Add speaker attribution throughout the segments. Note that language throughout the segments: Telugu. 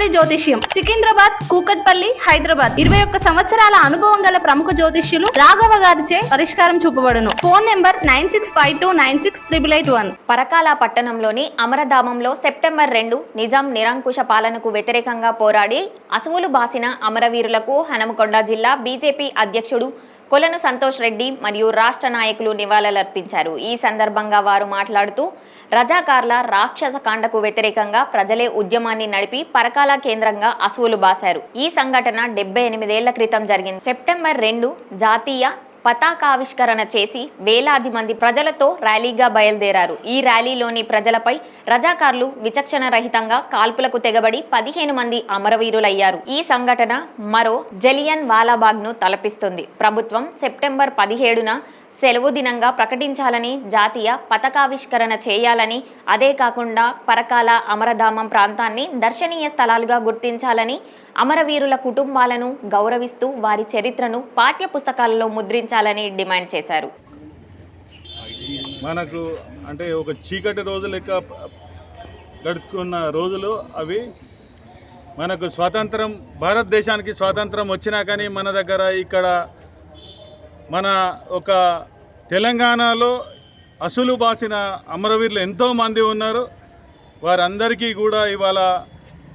Speaker 1: బెంగాలీ జ్యోతిష్యం. సికింద్రాబాద్ కూకట్పల్లి హైదరాబాద్. ఇరవై ఒక్క సంవత్సరాల అనుభవం గల ప్రముఖ జ్యోతిష్యులు రాఘవ గారిచే పరిష్కారం చూపబడును. Phone number nine six five two nine six triple eight one.
Speaker 2: Parakala పట్టణంలోని అమరధామంలో సెప్టెంబర్ రెండు నిజాం నిరంకుశ పాలనకు వ్యతిరేకంగా పోరాడి అసువులు బాసిన అమరవీరులకు హనమకొండ జిల్లా బీజేపీ అధ్యక్షుడు కొలను సంతోష్ రెడ్డి మరియు రాష్ట్ర నాయకులు నివాళులర్పించారు. ఈ సందర్భంగా వారు మాట్లాడుతూ రజాకార్ల రాక్షస కాండకు వ్యతిరేకంగా ప్రజలే ఉద్యమాన్ని నడిపి పరకాల కేంద్రంగా అసువులు బాశారు. ఈ సంఘటన డెబ్బై ఎనిమిదేళ్ళ క్రితం జరిగింది. సెప్టెంబర్ రెండు జాతీయ పతాకావిష్కరణ చేసి వేలాది మంది ప్రజలతో ర్యాలీగా బయలుదేరారు. ఈ ర్యాలీలోని ప్రజలపై రజాకారులు విచక్షణ రహితంగా కాల్పులకు తెగబడి పదిహేను మంది అమరవీరులయ్యారు. ఈ సంఘటన మరో జలియన్ వాలాబాగ్ను తలపిస్తుంది. ప్రభుత్వం సెప్టెంబర్ పదిహేడున సెలవు దినంగా ప్రకటించాలని జాతీయ పతకావిష్కరణ చేయాలని అదే కాకుండా పరకాల అమరధామం ప్రాంతాన్ని దర్శనీయ స్థలాలుగా గుర్తించాలని అమరవీరుల కుటుంబాలను గౌరవిస్తూ వారి చరిత్రను పాఠ్య పుస్తకాలలో ముద్రించాలని డిమాండ్ చేశారు.
Speaker 3: మనకు అంటే ఒక చీకటి రోజు లెక్క గడుపుకున్న రోజులు అవి మనకు స్వాతంత్రం భారతదేశానికి స్వాతంత్రం వచ్చినా కానీ మన దగ్గర ఇక్కడ మన ఒక తెలంగాణలో అసలు బాసిన అమరవీరులు ఎంతోమంది ఉన్నారు. వారందరికీ కూడా ఇవాళ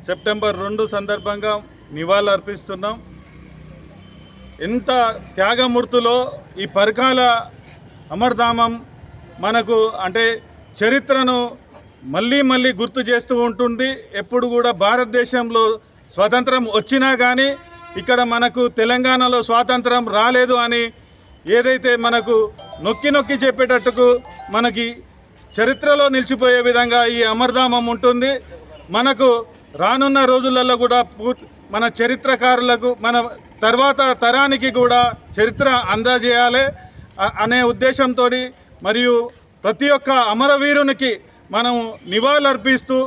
Speaker 3: సెప్టెంబర్ రెండు సందర్భంగా నివాళులు అర్పిస్తున్నాం. ఎంత త్యాగమూర్తులో ఈ పరకాల అమర్ధామం మనకు అంటే చరిత్రను మళ్ళీ మళ్ళీ గుర్తు చేస్తూ ఉంటుంది. ఎప్పుడు కూడా భారతదేశంలో స్వాతంత్రం వచ్చినా కానీ ఇక్కడ మనకు తెలంగాణలో స్వాతంత్రం రాలేదు అని ఏదైతే మనకు నొక్కి నొక్కి చెప్పేటట్టుకు మనకి చరిత్రలో నిలిచిపోయే విధంగా ఈ అమర్ధామం ఉంటుంది మనకు రానున్న రోజులలో కూడా మన చరిత్రకారులకు మన తర్వాత తరానికి కూడా చరిత్ర అందజేయాలి అనే ఉద్దేశంతో మరియు ప్రతి ఒక్క అమరవీరునికి మనం నివాళులర్పిస్తూ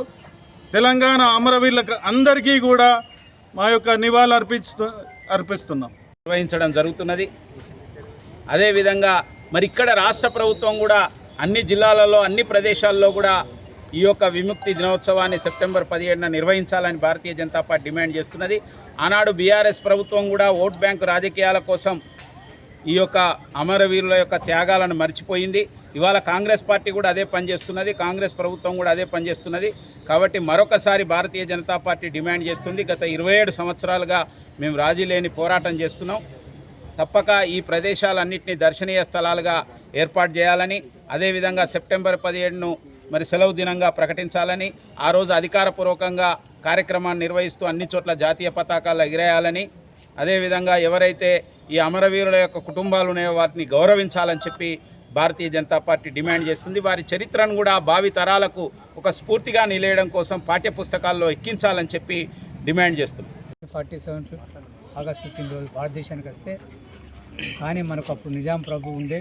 Speaker 3: తెలంగాణ అమరవీరులకు అందరికీ కూడా మా యొక్క నివాళులర్పిస్తూ అర్పిస్తున్నాం.
Speaker 4: నిర్వహించడం జరుగుతున్నది. అదేవిధంగా మరి ఇక్కడ రాష్ట్ర ప్రభుత్వం కూడా అన్ని జిల్లాలలో అన్ని ప్రదేశాల్లో కూడా ఈ యొక్క విముక్తి దినోత్సవాన్ని సెప్టెంబర్ పదిహేడున నిర్వహించాలని భారతీయ జనతా పార్టీ డిమాండ్ చేస్తున్నది. ఆనాడు బీఆర్ఎస్ ప్రభుత్వం కూడా ఓట్ బ్యాంకు రాజకీయాల కోసం ఈ యొక్క అమరవీరుల యొక్క త్యాగాలను మర్చిపోయింది. ఇవాళ కాంగ్రెస్ పార్టీ కూడా అదే పనిచేస్తున్నది కాంగ్రెస్ ప్రభుత్వం కూడా అదే పనిచేస్తున్నది కాబట్టి మరొకసారి భారతీయ జనతా పార్టీ డిమాండ్ చేస్తుంది. గత ఇరవై ఏడు సంవత్సరాలుగా మేము రాజీ లేని పోరాటం చేస్తున్నాం. తప్పక ఈ ప్రదేశాలన్నింటినీ దర్శనీయ స్థలాలుగా ఏర్పాటు చేయాలని అదేవిధంగా సెప్టెంబర్ పదిహేడును మరి సెలవు దినంగా ప్రకటించాలని ఆ రోజు అధికారపూర్వకంగా కార్యక్రమాన్ని నిర్వహిస్తూ అన్ని చోట్ల జాతీయ పతాకాలు ఎగిరేయాలని అదేవిధంగా ఎవరైతే ఈ అమరవీరుల యొక్క కుటుంబాలు ఉన్నాయో వాటిని గౌరవించాలని చెప్పి భారతీయ జనతా పార్టీ డిమాండ్ చేస్తుంది. వారి చరిత్రను కూడా భావి తరాలకు ఒక స్ఫూర్తిగా నిలయడం కోసం పాఠ్యపుస్తకాల్లో ఎక్కించాలని చెప్పి డిమాండ్ చేస్తుంది.
Speaker 5: ఫార్టీ సెవెన్ ఆగస్ట్ ఫిఫ్టీన్ రోజు భారతదేశానికి వస్తే కానీ మనకు అప్పుడు నిజాం ప్రభు ఉండే.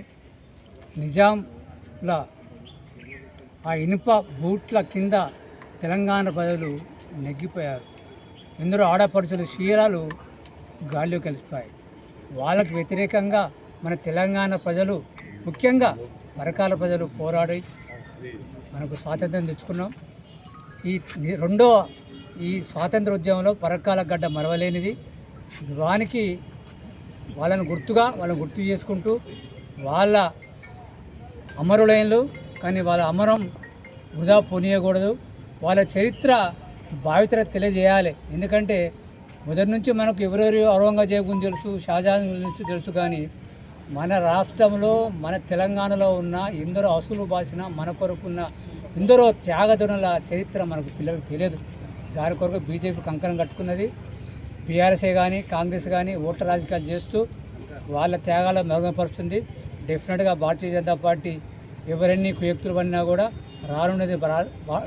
Speaker 5: నిజాంల ఆ ఇనుప బూట్ల కింద తెలంగాణ ప్రజలు నెగ్గిపోయారు. ఎందరో ఆడపడుచుల శీలాలు గాల్లో కలిసిపోయాయి. వాళ్ళకు వ్యతిరేకంగా మన తెలంగాణ ప్రజలు ముఖ్యంగా పరకాల ప్రజలు పోరాడి మనకు స్వాతంత్రం తెచ్చుకున్నాం. ఈ రెండో ఈ స్వాతంత్ర ఉద్యమంలో పరకాల గడ్డ మరవలేనిది. దానికి వాళ్ళని గుర్తుగా వాళ్ళని గుర్తు చేసుకుంటూ వాళ్ళ అమరులైనలు కానీ వాళ్ళ అమరం వృధా పోనీయకూడదు. వాళ్ళ చరిత్ర భావితర తెలియజేయాలి. ఎందుకంటే మొదటి నుంచి మనకు ఎవరెవరు ఔరంగజేబు గురించి తెలుసు షాజహాన్ గురించి తెలుసు కానీ మన రాష్ట్రంలో మన తెలంగాణలో ఉన్న ఎందరో అసలు బాసిన మన కొరకున్న ఎందరో త్యాగధనుల చరిత్ర మనకు పిల్లలకు తెలియదు. దాని కొరకు బీజేపీ కంకణం కట్టుకున్నది. బీఆర్ఎస్ఏ కానీ కాంగ్రెస్ కానీ ఓట్ల రాజకీయాలు చేస్తూ వాళ్ళ త్యాగాలు మెరుగుపరుస్తుంది. డెఫినెట్గా భారతీయ జనతా పార్టీ ఎవరెన్ని కుయక్తులు పడినా కూడా రానున్నది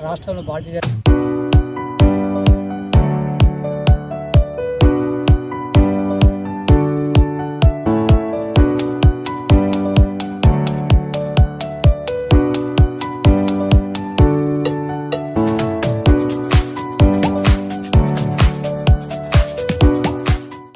Speaker 5: రాష్ట్రంలో భారతీయ జనతా